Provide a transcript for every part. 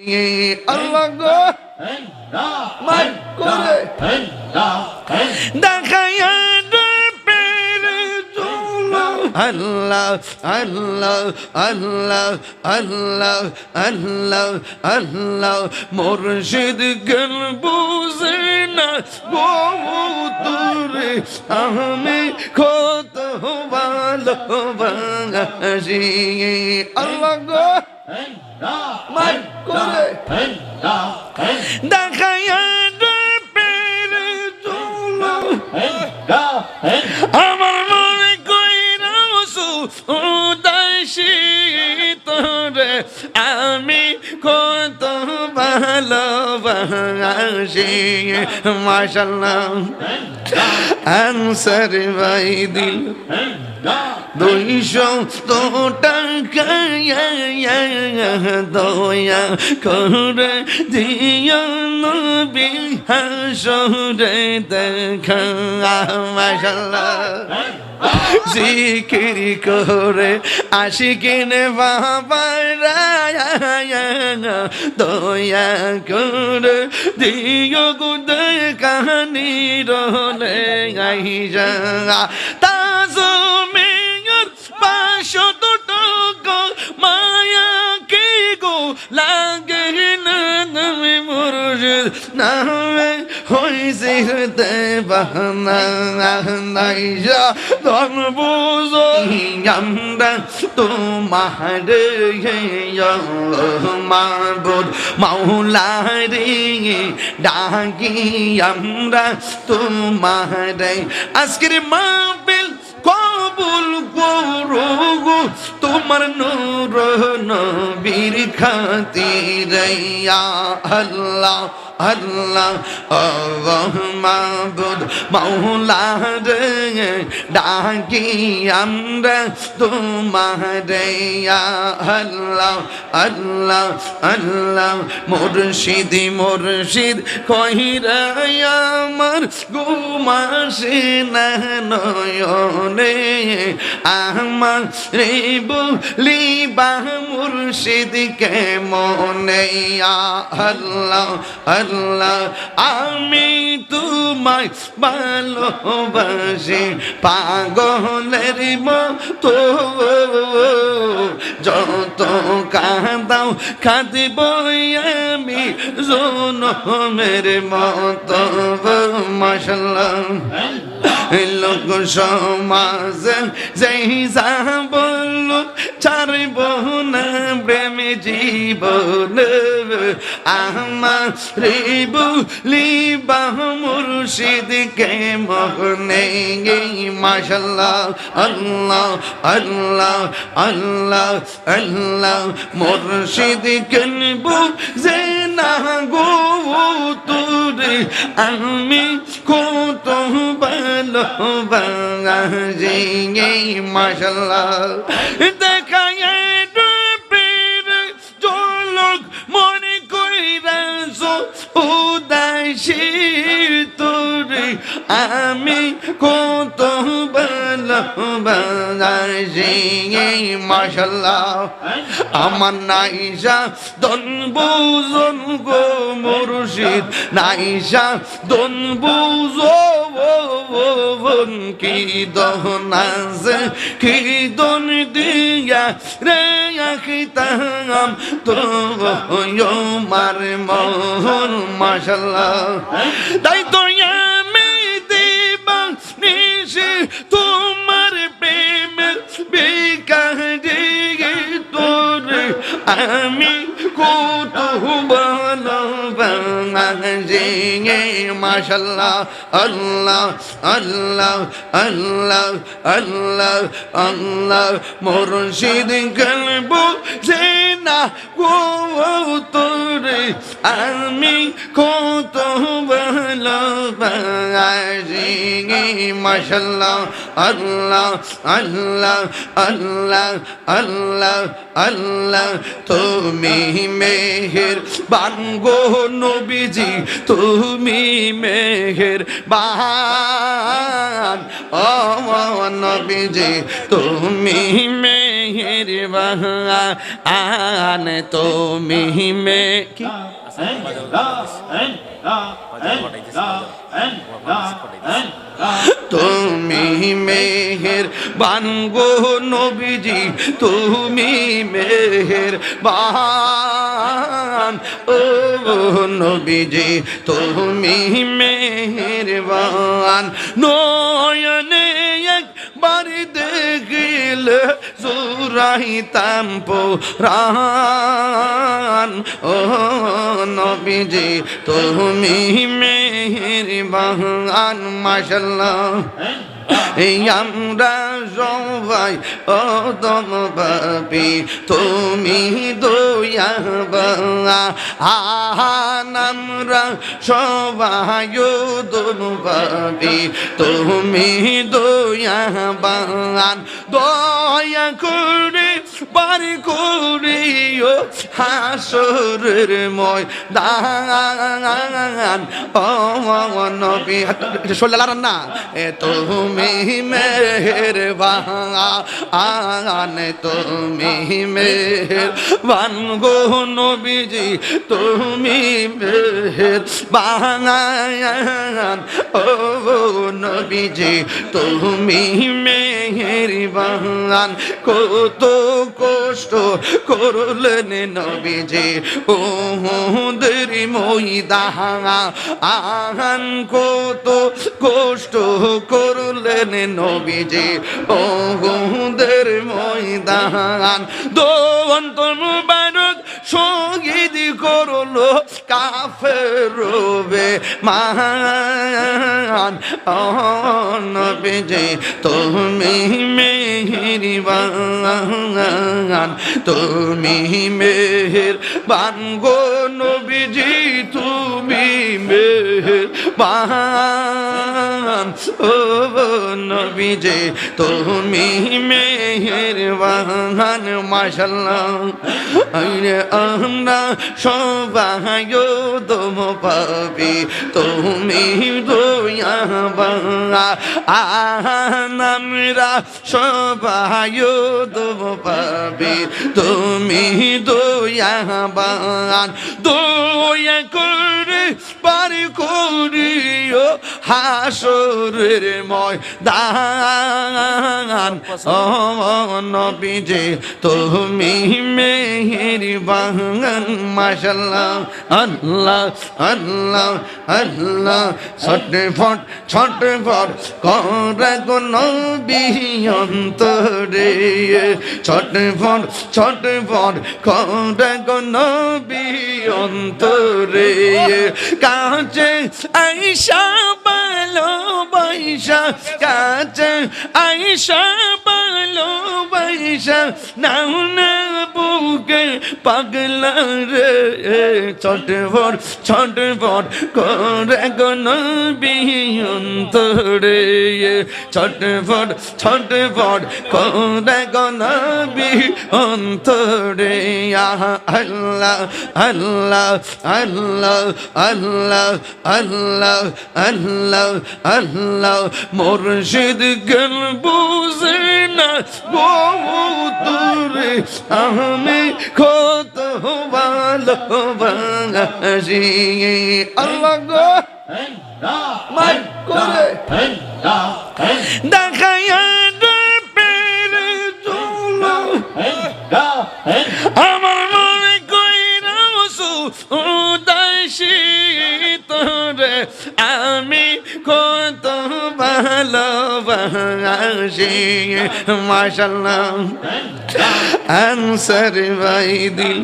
আল্লাহ গো মাফ করে দেখাইয়া আল্লাহ আল্লাহ আল্লাহ আল্লাহ আল্লাহ আল্লাহ মুর্শিদ গেল বুঝে না বহুদূরে আমি কত ভালোবাসি আল্লাহ গো মাফ আমার মনে উদাসী তোরে আমি কত ভালোবাসি মাশাল্লাহ আনসার ভাই দিল দুইশো তো টাকা দয়া করে দিও নবী হাসরে দেখা। মাশাল্লাহ জিকিরি করে আশিকিনে বাবা দয়া করে দিও গুদে কাহানি রলে আইজা তাজমিয়র লাগে না নামে মুর্শিদ, নামে হইছে দেবানা নাইজা ধন বুঝো। আমরা তোমার মাবুদ, মাওলারে ডাকি আমরা তোমার আজকের মাহফিল কবুল করো গো তোমার নূর নবীর খাতিরাইয়া আল্লাহ আল্লাহ আল্লাহ মাবুদ মাওলা ডাকি আমরা তোমার আল্লাহ আল্লাহ আল্লাহ। মুর্শিদ মুর্শিদ কহিরা আমার গুমাসে না নয়নে। আমার রে বলি বা মুর্শিদ কে মনে আল্লাহ আল্লাহ। আমি তোমায় ভালোবাসি পাগলের মতো। যত কাঁদাও কাঁদিব আমি জনমের মতো। মশলা লোক সমাজ যেই বলল ছাড়ব না প্রেম জীবন। আমার বলি বাহ মুর্শিদ কে মহনে মাশাল্লাহ, আল্লাহ আল্লাহ আল্লাহ আল্লাহ মুর্শিদ কেনব যে না গো তোরে আমি কত ভালোবাসি মাশাল্লাহ দেখায় পীর চলক মনে কইরাস উদাসী তোরে আমি কত ভালোবাসি মাশাল্লাহ আমার নাইসা দন বুজন গো মুর্শিদ নাইসা দন বুজন কি দহনাজ কি দন দিয়া রে আখিতাম তো মার মোহন মাশাল্লাহ তাই তো আমি দেবা নিশে তোমার আমি কত ভালোবাসি মাশাল্লাহ, আল্লাহ আল্লাহ আল্লাহ আল্লাহ আল্লাহ, মুর্শিদ গলব যে না গো তোরে আমি কত ভালোবাসি মাশাল্লাহ, আল্লাহ আল্লাহ আল্লাহ আল্লাহ আল্লাহ তুমি মেহের বানগো নবীজি তুমি মেহের বান ও নবীজি তুমি মেহের আন তুমি মে কি তুমি মেহের বানগো নবীজি, তুমি মেহের বান ও নবীজি, তুমি মেহের বান নয়নে একবার দেখিলে জুরাইতাম পুরাণ ও নবীজি তুমি মেহের বাহান মাশাল্লাহ এই আমরা সবাই অদম তুমি দয়াবা আহান আমরা সবাই অদম পাপি, তুমি দয়াবান দয়া করে বাড়ি করিও হাসরের ময় দান নবী। শোল্লা না এ তুমি মেহের বান তুমি মেহের বান গো নবীজি, তুমি মেহের বান ও, নবীজি, তুমি মেহের বান কত কষ্ট করলেন নবীজি। ও ময়দাহা আহান কত কষ্ট করলেন নবীজি। ও ময়দাহান দোয়ন্ত মুবারক কাফের মহান অনবিজে তুমি মেহরিবান তুমি মেহের বান গো নবীজি তুমি মেহের বান ও নবীজি, তুমি মেহের বান মাশাল্লাহ আইরে আমরা সবাই দম পাবি। তুমি দয়া বাংলা আমরা সবাই দম পাবি। তুমি দয়া বান দয়া করে পারি করিও হাসরের ময় দান। নবীজে, তুমি মেহেরি বাহান মাশাল্লাহ, আল্লাহ আল্লাহ আল্লাহ। ছটে ফট ছটে ফট করে কোন অন্তরে। ছটে ফট ছটে ফট করে কোন অন্তরে। কাছে আইসা ভালো বাইসা কাছে আইসা ভালো বাইসা নাও না বুকে পাগলা রে। ছটফট ছটফট করে কোন বিয়ন্তরে ছটফট ছটফট করে কোন বিয়ন্তরে আল্লাহ আল্লাহ আল্লাহ আল্লাহ আল্লাহ আল্লাহ আল্লাহ। মুর্শিদ গেল বুঝে না বহুদূরে আমি কত ভালোবাসি আল্লাহ গো। মাই করে। দেখাইয়া আমার মনে কইরামসু উদাসী তোরে। আমি ভালোবাসি মাশাল্লাহ। আনসার ভাই দিল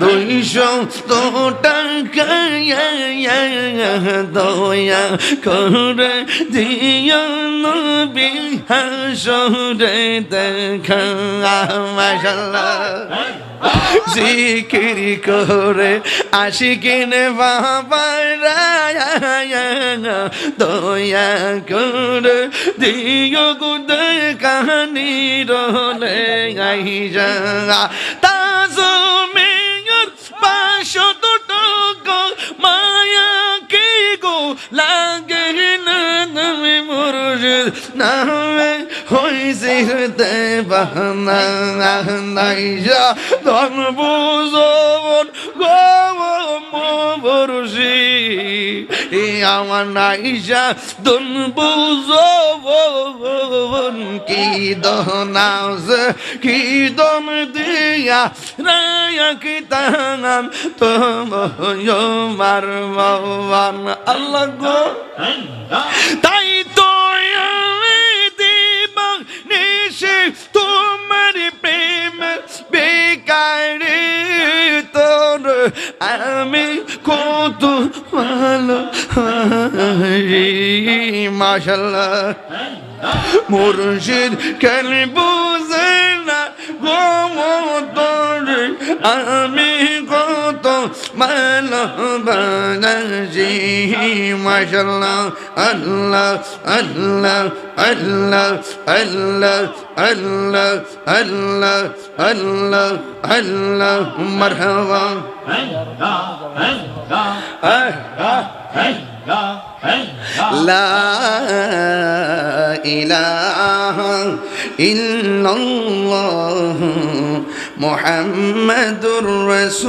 দুইশো তো টাকা দয়া করে দিও নবী হাসরে দেখা, মাশাল্লাহ। জিকির করে আশিকিনে বাবা দয়া করে দিও গুদে কাহানি রলে আইজা। তাজো মেয়র পাঁচশত টাকা মায়া কে গো, লাগে না, নামে নামে হইছে মিলতে বাহানা নাই যা ধন বুঝবন গরুষি আমার নাইজা দন বুঝবন কি দহনাজ কি দম দিয়া রায়া কি তানাম তোমার ভগবান। আল্লাহ গো তাই তোমার প্রেম বেকার তোর আমি কত ভালো মাশাল্লাহ মুর্শিদ কেন বুঝে না গোমতর আমি কত جی ماشاء اللہ الله الله الله الله الله الله الله الله مرحبا. لا إله إلا الله محمد رسول